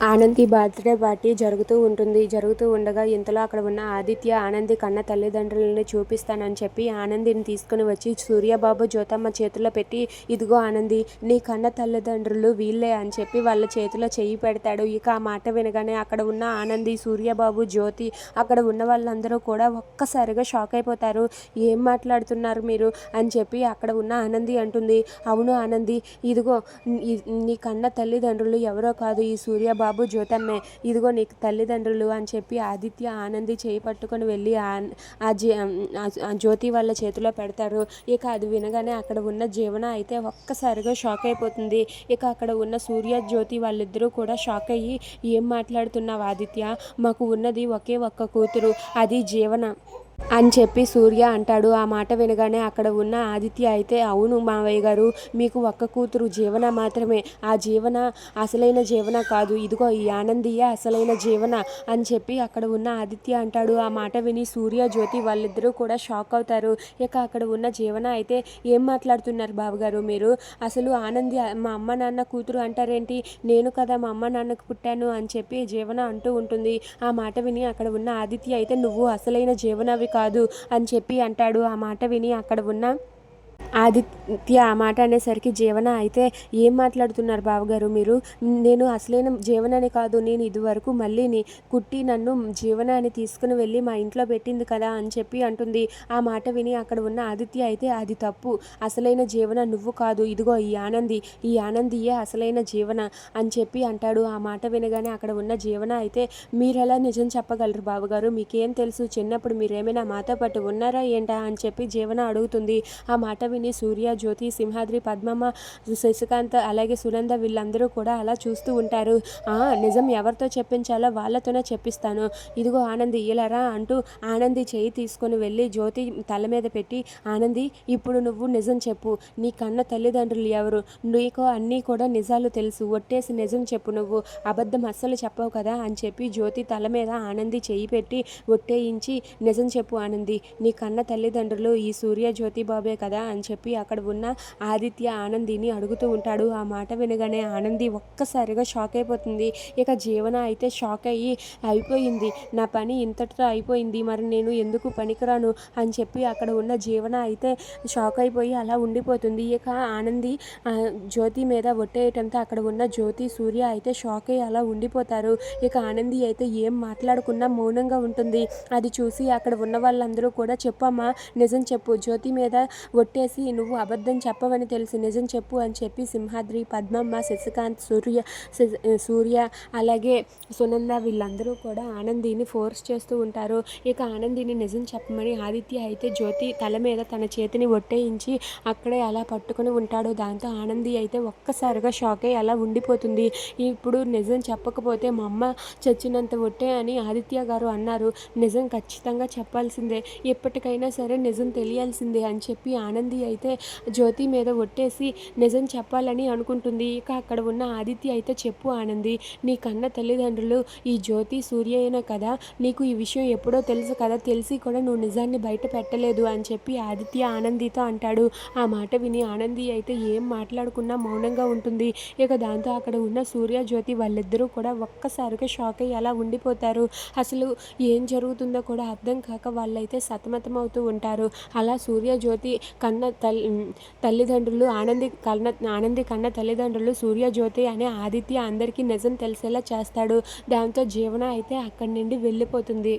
Anandi birthday party జరుగుతూ ఉంటుంది. జరుగుతూ ఉండగా ఇంతలో అక్కడ ఉన్న ఆదిత్య ఆనంది కన్న తల్లిదండ్రులని చూపిస్తానని చెప్పి ఆనందిని తీసుకుని వచ్చి సూర్యబాబు జ్యోతమ్మ చేతిలో పెట్టి ఇదిగో ఆనంది నీ కన్న తల్లిదండ్రులు వీళ్ళే అని చెప్పి వాళ్ళ చేతిలో చెయ్యి పెడతాడు. ఇక ఆ మాట వినగానే అక్కడ ఉన్న ఆనంది సూర్యబాబు జ్యోతి అక్కడ ఉన్న వాళ్ళందరూ కూడా ఒక్కసారిగా షాక్ అయిపోతారు. ఏం మాట్లాడుతున్నారు మీరు? అని చెప్పి అక్కడ ఉన్న ఆనంది అంటుంది. అవును ఆనంది ఇదిగో నీ కన్న తల్లిదండ్రులు ఎవరో కాదు ఈ సూర్యబాబు బాబు జ్యోతమ్మే ఇదిగో నీకు తల్లిదండ్రులు అని చెప్పి ఆదిత్య ఆనంది చేయి పట్టుకొని వెళ్ళి ఆ జ్యోతి వాళ్ళ చేతిలో పెడతారు. ఇక అది వినగానే అక్కడ ఉన్న జీవన అయితే ఒక్కసారిగా షాక్ అయిపోతుంది. ఇక అక్కడ ఉన్న సూర్య జ్యోతి వాళ్ళిద్దరూ కూడా షాక్ అయ్యి ఏం మాట్లాడుతున్నావు ఆదిత్య? మాకు ఉన్నది ఒకే ఒక్క కూతురు. అది జీవన. అని చెప్పి సూర్య అంటాడు. ఆ మాట వినగానే అక్కడ ఉన్న ఆదిత్య అయితే అవును మావయ్య గారు మీకు ఒక్క కూతురు జీవన మాత్రమే. ఆ జీవన అసలైన జీవన కాదు. ఇదిగో ఈ ఆనందియే అసలైన జీవన అని చెప్పి అక్కడ ఉన్న ఆదిత్య అంటాడు. ఆ మాట విని సూర్య జ్యోతి వాళ్ళిద్దరూ కూడా షాక్ అవుతారు. ఇక అక్కడ ఉన్న జీవన అయితే ఏం మాట్లాడుతున్నారు బావగారు మీరు? అసలు ఆనంది మా అమ్మ నాన్న కూతురు అంటారేంటి? నేను కదా మా అమ్మ నాన్నకు పుట్టాను అని చెప్పి జీవన అంటూ ఉంటుంది. ఆ మాట విని అక్కడ ఉన్న ఆదిత్య అయితే నువ్వు అసలైన జీవనవి కాదు అని చెప్పి అంటాడు. ఆ మాట విని అక్కడ ఉన్న ఆదిత్య ఆ మాట అనేసరికి జీవన అయితే ఏం మాట్లాడుతున్నారు బావగారు మీరు? నేను అసలైన జీవనని కాదు నేను ఇదివరకు మళ్ళీని కుట్టి నన్ను జీవన అని తీసుకుని వెళ్ళి మా ఇంట్లో పెట్టింది కదా అని చెప్పి అంటుంది. ఆ మాట విని అక్కడ ఉన్న ఆదిత్య అయితే అది తప్పు. అసలైన జీవన నువ్వు కాదు ఇదిగో ఈ ఆనంది ఈ ఆనందియే అసలైన జీవన అని చెప్పి అంటాడు. ఆ మాట వినగానే అక్కడ ఉన్న జీవన అయితే మీరెలా నిజం చెప్పగలరు బావగారు? మీకేం తెలుసు? చిన్నప్పుడు మీరేమైనా మాతో పాటు ఉన్నారా ఏంటా అని చెప్పి జీవన అడుగుతుంది. ఆ మాట విని సూర్య జ్యోతి సింహాద్రి పద్మమ్మ శశికాంత్ అలాగే సునంద వీళ్ళందరూ కూడా అలా చూస్తూ ఉంటారు. నిజం ఎవరితో చెప్పించాలో వాళ్ళతోనే చెప్పిస్తాను. ఇదిగో ఆనంది ఇలారా అంటూ ఆనంది చేయి తీసుకొని వెళ్ళి జ్యోతి తల మీద పెట్టి ఆనంది ఇప్పుడు నువ్వు నిజం చెప్పు. నీ కన్న తల్లిదండ్రులు ఎవరు? నీకు అన్నీ కూడా నిజాలు తెలుసు. ఒట్టేసి నిజం చెప్పు నువ్వు. అబద్ధం అస్సలు చెప్పవు కదా అని చెప్పి జ్యోతి తల మీద ఆనంది చేయి పెట్టి ఒట్టేయించి నిజం చెప్పు ఆనంది. నీ కన్న తల్లిదండ్రులు ఈ సూర్య జ్యోతి బాబే కదా అని చెప్పి అక్కడ ఉన్న ఆదిత్య ఆనందిని అడుగుతూ ఉంటాడు. ఆ మాట వినగానే ఆనంది ఒక్కసారిగా షాక్ అయిపోతుంది. ఇక జీవన అయితే షాక్ అయ్యి అయిపోయింది. నా పని ఇంతటితో అయిపోయింది. మరి నేను ఎందుకు పనికిరాను? అని చెప్పి అక్కడ ఉన్న జీవన అయితే షాక్ అయిపోయి అలా ఉండిపోతుంది. ఇక ఆనంది జ్యోతి మీద ఒట్టేయటంతో అక్కడ ఉన్న జ్యోతి సూర్య అయితే షాక్ అయ్యి అలా ఉండిపోతారు. ఇక ఆనంది అయితే ఏం మాట్లాడకుండా మౌనంగా ఉంటుంది. అది చూసి అక్కడ ఉన్న వాళ్ళందరూ కూడా చెప్పమ్మా నిజం చెప్పు. జ్యోతి మీద ఒట్టేసి చేసి నువ్వు అబద్ధం చెప్పవని తెలిసి నిజం చెప్పు అని చెప్పి సింహాద్రి పద్మమ్మ శశికాంత్ సూర్య సూర్య అలాగే సునంద వీళ్ళందరూ కూడా ఆనందిని ఫోర్స్ చేస్తూ ఉంటారు. ఇక ఆనందిని నిజం చెప్పమని ఆదిత్య అయితే జ్యోతి తల మీద తన చేతిని ఒట్టేయించి అక్కడే అలా పట్టుకుని ఉంటాడు. దాంతో ఆనంది అయితే ఒక్కసారిగా షాక్ అయ్యి అలా ఉండిపోతుంది. ఇప్పుడు నిజం చెప్పకపోతే మా అమ్మ చచ్చినంత ఒట్టే అని ఆదిత్య గారు అన్నారు. నిజం ఖచ్చితంగా చెప్పాల్సిందే. ఎప్పటికైనా సరే నిజం తెలియాల్సిందే అని చెప్పి ఆనంది అయితే జ్యోతి మీద ఒట్టేసి నిజం చెప్పాలని అనుకుంటుంది. ఇక అక్కడ ఉన్న ఆదిత్య అయితే చెప్పు ఆనంది నీ కన్న తల్లిదండ్రులు ఈ జ్యోతి సూర్యయన కదా? నీకు ఈ విషయం ఎప్పుడో తెలుసు కదా? తెలిసి కూడా నువ్వు నిజాన్ని బయట పెట్టలేదు అని చెప్పి ఆదిత్య ఆనందితో అంటాడు. ఆ మాట విని ఆనంది అయితే ఏం మాట్లాడుకున్నా మౌనంగా ఉంటుంది. ఇక దాంతో అక్కడ ఉన్న సూర్య జ్యోతి వాళ్ళిద్దరూ కూడా ఒక్కసారిగా షాక్ అయ్యి అలా ఉండిపోతారు. అసలు ఏం జరుగుతుందో కూడా అర్థం కాక వాళ్ళైతే సతమతం అవుతూ ఉంటారు. అలా సూర్య జ్యోతి కన్న తల్లి తల్లిదండ్రులు ఆనంది కన్న ఆనంది కన్న తల్లిదండ్రులు సూర్యజ్యోతి అనే ఆదిత్య అందరికీ నిజం తెలిసేలా చేస్తాడు. దాంతో జీవన అయితే అక్కడి నుండి వెళ్ళిపోతుంది.